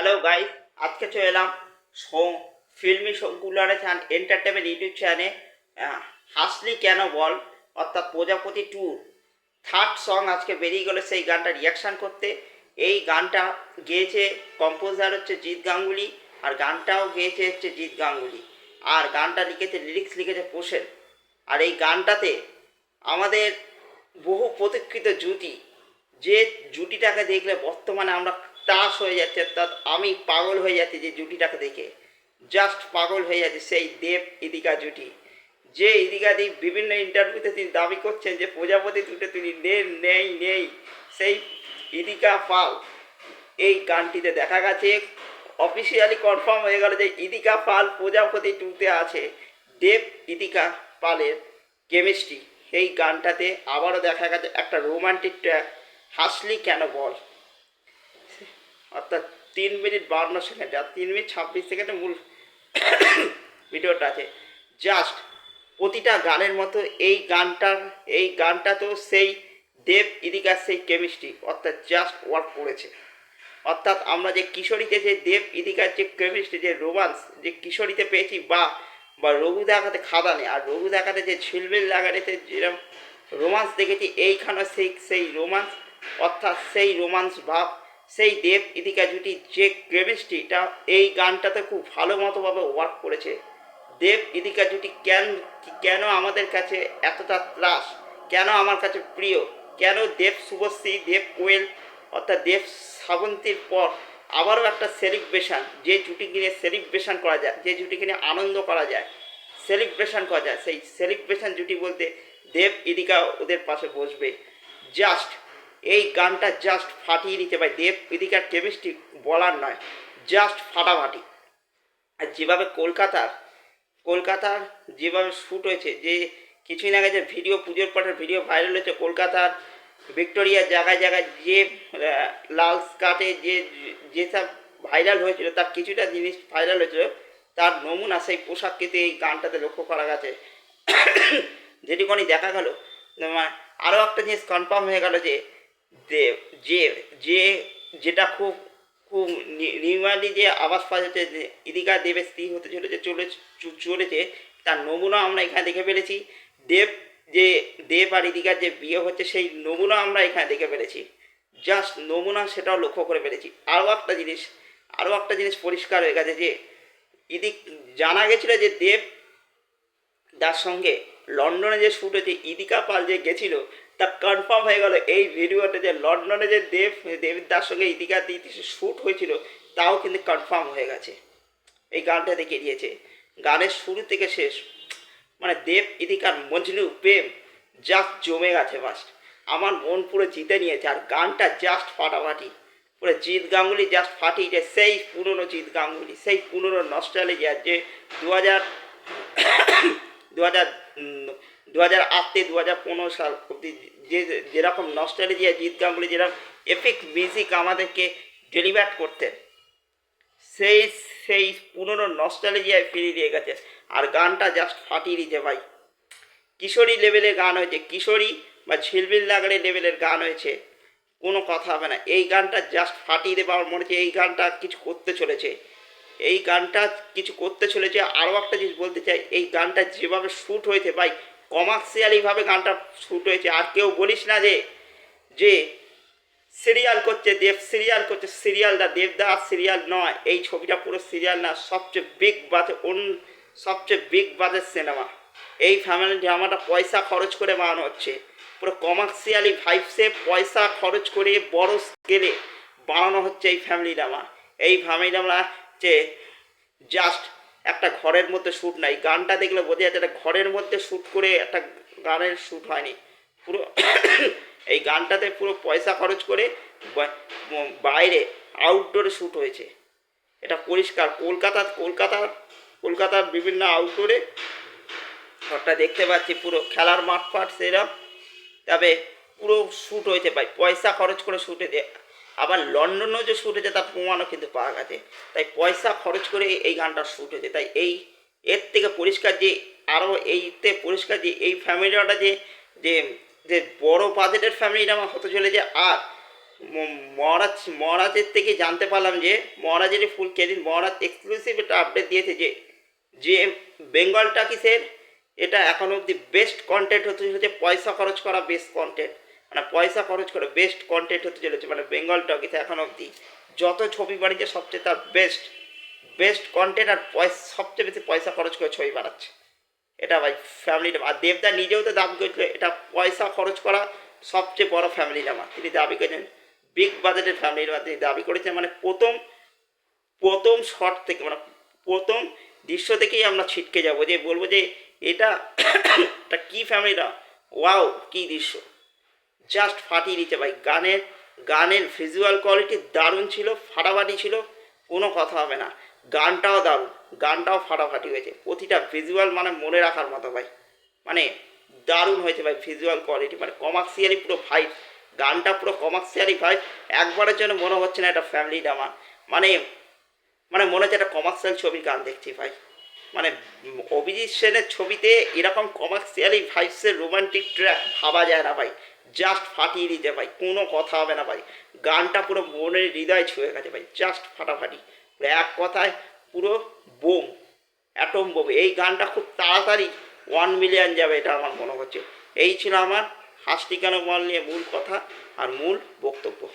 Hello guys আজকে চলে এলাম ফিল্মি সংকুলারে চ্যান এন্টারটেনমেন্ট ইউটিউব চ্যানেলে হাসলি কেন বল? অর্থাৎ প্রজাপতি ট্যুর থার্ড সং আজকে বেরিয়ে গেলো সেই গানটা রিয়াকশান করতে। এই গানটা গেয়েছে কম্পোজার হচ্ছে জিৎ গাঙ্গুলি আর গানটাও গেয়েছে হচ্ছে জিৎ গাঙ্গুলি। আর গানটা লিখেছে লিরিক্স লিখেছে পোষের। আর এই গানটাতে আমাদের বহু প্রতীক্ষিত জুটি। যে জুটিটাকে দেখলে বর্তমানে আমরা তাস হয়ে যাচ্ছে, অর্থাৎ আমি পাগল হয়ে যাচ্ছি যে জুটিটাকে দেখে। জাস্ট পাগল হয়ে যাচ্ছে সেই দেব ইদিকা জুটি। যে ইদিকা দি বিভিন্ন ইন্টারভিউতে তিনি দাবি করছেন যে প্রজাপতি দুটো তিনি নেই নেই। সেই ইদিকা পাল এই গানটিতে দেখা গেছে অফিসিয়ালি কনফার্ম হয়ে গেল যে ইদিকা পাল প্রজাপতি টুতে আছে। দেব ইদিকা পালের কেমিস্ট্রি এই গানটাতে আবারও দেখা গেছে একটা রোমান্টিক ট্র্যাক হাসলি কেন বল? অর্থাৎ তিন মিনিট বান্ন সেকেন্ড, আর তিন মিনিট ছাব্বিশ সেকেন্ডে মূল ভিডিওটা আছে। জাস্ট প্রতিটা গানের মতো এই গানটার, এই গানটা তো সেই দেব ইদিকার সেই কেমিস্ট্রি অর্থাৎ জাস্ট ওয়ার্ক করেছে। অর্থাৎ আমরা যে কিশোরীতে যে দেব ইদিকার যে কেমিস্ট্রি যে রোমান্স যে কিশোরীতে পেয়েছি বা বা রঘু দেখাতে খাদানে আর রঘু দেখাতে যে ঝিলমিল লাগাতে যেরকম রোমান্স দেখেছি এইখানে সেই সেই রোমান্স অর্থাৎ সেই রোমান্স ভাব সেই দেব ইদিকা জুটি যে কেমিস্ট্রিটা এই গানটাতে খুব ভালো মতোভাবে ওয়ার্ক করেছে। দেব ইদিকা জুটি কেন কেন আমাদের কাছে এতটা ত্রাস? কেন আমার কাছে প্রিয়? কেন দেব শুভশ্রী, দেব কোয়েল, অর্থাৎ দেব শ্রাবন্তীর পর আবারও একটা সেলিব্রেশন যে জুটি কিনে সেলিব্রেশন করা যায়, যে জুটি কিনে আনন্দ করা যায় সেলিব্রেশন করা যায়। সেই সেলিব্রেশন জুটি বলতে দেব ইদিকা ওদের পাশে বসবে। জাস্ট এই গানটা জাস্ট ফাটিয়ে দিতে পারে দেব ইদিকার কেমিস্ট্রি বলার নয় জাস্ট ফাটাফাটি। আর যেভাবে কলকাতার কলকাতার যেভাবে শ্যুট হয়েছে, যে কিছুদিন আগে যে ভিডিও পুজোর পরের ভিডিও ভাইরাল হয়েছে, কলকাতার ভিক্টোরিয়ার জায়গায় জায়গায় যে লাল স্কার্টে যে যেসব ভাইরাল হয়েছিল, তার কিছুটা জিনিস ভাইরাল হয়েছিল, তার নমুনা সেই পোশাক কিন্তু এই গানটাতে লক্ষ্য করা গেছে। যেটুকুনি দেখা গেল আরও একটা জিনিস কনফার্ম হয়ে গেল যে দেব যে যে, যেটা খুব খুব নির্মালি যে আবাস পাওয়া যাচ্ছে ইদিকা দেবের স্ত্রী হতে চলেছে চলে চলেছে, তার নমুনা আমরা এখানে দেখে ফেলেছি। দেব, যে, দেব আর ইদিকার যে বিয়ে হচ্ছে, সেই নমুনা আমরা এখানে দেখে ফেলেছি। জাস্ট নমুনা সেটাও লক্ষ্য করে ফেলেছি। আরও একটা জিনিস, আরও একটা জিনিস পরিষ্কার হয়ে গেছে যে, ইদিক, জানা গেছিল যে দেব, তার সঙ্গে লন্ডনে যে শ্যুট হয়েছে, ইদিকা পাল যে গেছিল তা কনফার্ম হয়ে গেল। এই ভিডিওটা যে লন্ডনে যে দেব, দেবিদার সঙ্গে ইদিকা দিতে শ্যুট হয়েছিল, তাও কিন্তু কনফার্ম হয়ে গেছে। এই গানটা দেখিয়ে দিয়েছে। গানের শুরু থেকে শেষ। মানে দেব ইদিকার মজনু প্রেম জাস্ট জমে গেছে ফার্স্ট আমার মন পুরো জিতে নিয়েছে, আর গানটা জাস্ট ফাটাফাটি। পুরো জিৎ গাঙ্গুলি জাস্ট ফাটিয়েছে সেই পুরনো জিৎ গাঙ্গুলি, সেই পুরনো নস্টালিজিয়া যে দু হাজার দু হাজার দু হাজার আট থেকে দু হাজার পনেরো সাল অব্দি যে যেরকম নস্টালিজিয়া জিৎ গাঙ্গুলি যেরকম এপিক মিউজিক আমাদেরকে ডেলিভার করতেন, সেই সেই পুরনো নস্টালিজিয়ায় ফিরিয়ে দিয়ে গেছে আর গানটা জাস্ট ফাটিয়ে দিয়েছে ভাই। কিশোরী লেভেলের গান হয়েছে। কিশোরী বা ঝিলবিল লাগালে লেভেলের গান হয়েছে। কোনো কথা হবে না। এই গানটা জাস্ট ফাটিয়ে দেবে, আমার মনে হচ্ছে এই গানটা কিছু করতে চলেছে। এই গানটা কিছু করতে চলেছে। আরও একটা জিনিস বলতে চাই, এই গানটা যেভাবে শ্যুট হয়েছে ভাই কমার্শিয়ালিভাবে গানটা শ্যুট হয়েছে। আর কেউ বলিস না যে যে সিরিয়াল করছে, দেব সিরিয়াল করছে সিরিয়ালটা দেবদাস সিরিয়াল নয়। এই ছবিটা পুরো সিরিয়াল না, সবচেয়ে বিগ বাজে, অন, সবচেয়ে বিগ বাজের সিনেমা। এই ফ্যামিলি ড্রামাটা পয়সা খরচ করে বানানো হচ্ছে। পুরো কমার্শিয়ালি ভাইবসে পয়সা খরচ করে বড় স্কেলে বানানো হচ্ছে এই ফ্যামিলি ড্রামা এই ফ্যামিলি ড্রামা যে জাস্ট একটা ঘরের মধ্যে শ্যুট নাই। গানটা দেখলে বোঝা যাচ্ছে একটা ঘরের মধ্যে শ্যুট করে একটা গানের শ্যুট হয়নি। পুরো এই গানটাতে পুরো পয়সা খরচ করে বাইরে আউটডোরে শ্যুট হয়েছে। এটা পরিষ্কার। কলকাতা কলকাতার কলকাতার বিভিন্ন আউটডোরে ঘরটা দেখতে পাচ্ছি, পুরো খেলার মাঠ ফাট সেরকম তবে পুরো শ্যুট হয়েছে ভাই। পয়সা খরচ করে শ্যুটে হয়েছে। আবার লন্ডনেও যে শ্যুট হয়েছে, তার প্রমাণও কিন্তু পাওয়া গেছে। তাই পয়সা খরচ করে এই গানটা শ্যুট হয়েছে। তাই এই, এর থেকে পরিষ্কার যে, আরও এইতে পরিষ্কার যে, এই ফ্যামিলিটা যে যে যে বড় বাজেটের ফ্যামিলিটা আমার হতে চলেছে। আর মহারাজ, মহারাজের থেকে জানতে পারলাম যে, মহারাজের ফুল কেদিন মহারাজ এক্সক্লুসিভ একটা আপডেট দিয়েছে যে যে বেঙ্গল টাকিসের এটা এখন অবধি বেস্ট কন্টেন্ট হতে চলেছে পয়সা খরচ করা বেস্ট কন্টেন্ট মানে পয়সা খরচ করে বেস্ট কন্টেন্ট হতে চলেছে মানে বেঙ্গল টকিস এখন অবধি যত ছবি বানিয়েছে সবচেয়ে তার বেস্ট বেস্ট কন্টেন্ট আর পয়সা সবচেয়ে বেশি পয়সা খরচ করে ছবি বানাচ্ছে। এটা ভাই ফ্যামিলি আর দেবদা নিজেও তো দাবি করেছিল, এটা পয়সা খরচ করা সবচেয়ে বড় ফ্যামিলি নামা তিনি দাবি করেছেন বিগ বাজেটের ফ্যামিলি নামা তিনি দাবি করেছেন মানে প্রথম প্রথম শট থেকে মানে প্রথম দৃশ্য থেকেই আমরা ছিটকে যাব, যে বলব যে এটা এটা কী ফ্যামিলিটা ওয়াও কী দৃশ্য। জাস্ট ফাটিয়ে দিতে ভাই গানের গানের ভিজুয়াল কোয়ালিটি দারুণ ছিল, ফাটাফাটি ছিল, কোনো কথা হবে না। গানটাও দারুণ, গানটাও ফাটাফাটি হয়েছে। প্রতিটা ভিজুয়াল মানে মনে রাখার মতো ভাই। মানে দারুণ হয়েছে ভাই ভিজুয়াল কোয়ালিটি মানে কমার্শিয়ালি পুরো ভাইব গানটা পুরো কমার্শিয়ালি ভাইব একবারের জন্য মনে হচ্ছে না এটা ফ্যামিলি ড্রামা মানে মানে মনে হচ্ছে একটা কমার্শিয়াল ছবির গান দেখছি ভাই। মানে অভিজিৎ সেনের ছবিতে এরকম কমার্শিয়ালি ভাইবসের রোমান্টিক ট্র্যাক ভাবা যায় না ভাই। জাস্ট ফাটিয়ে দিতে ভাই, কোনো কথা হবে না ভাই। গানটা পুরো মনের হৃদয় ছুঁয়ে গেছে ভাই জাস্ট ফাটাফাটি। এক কথায় পুরো বোম অ্যাটম বোম। এই গানটা খুব তাড়াতাড়ি ওয়ান মিলিয়ন যাবে এটা আমার মনে হচ্ছে। এই ছিল আমার হাসটি মল নিয়ে মূল কথা আর মূল বক্তব্য।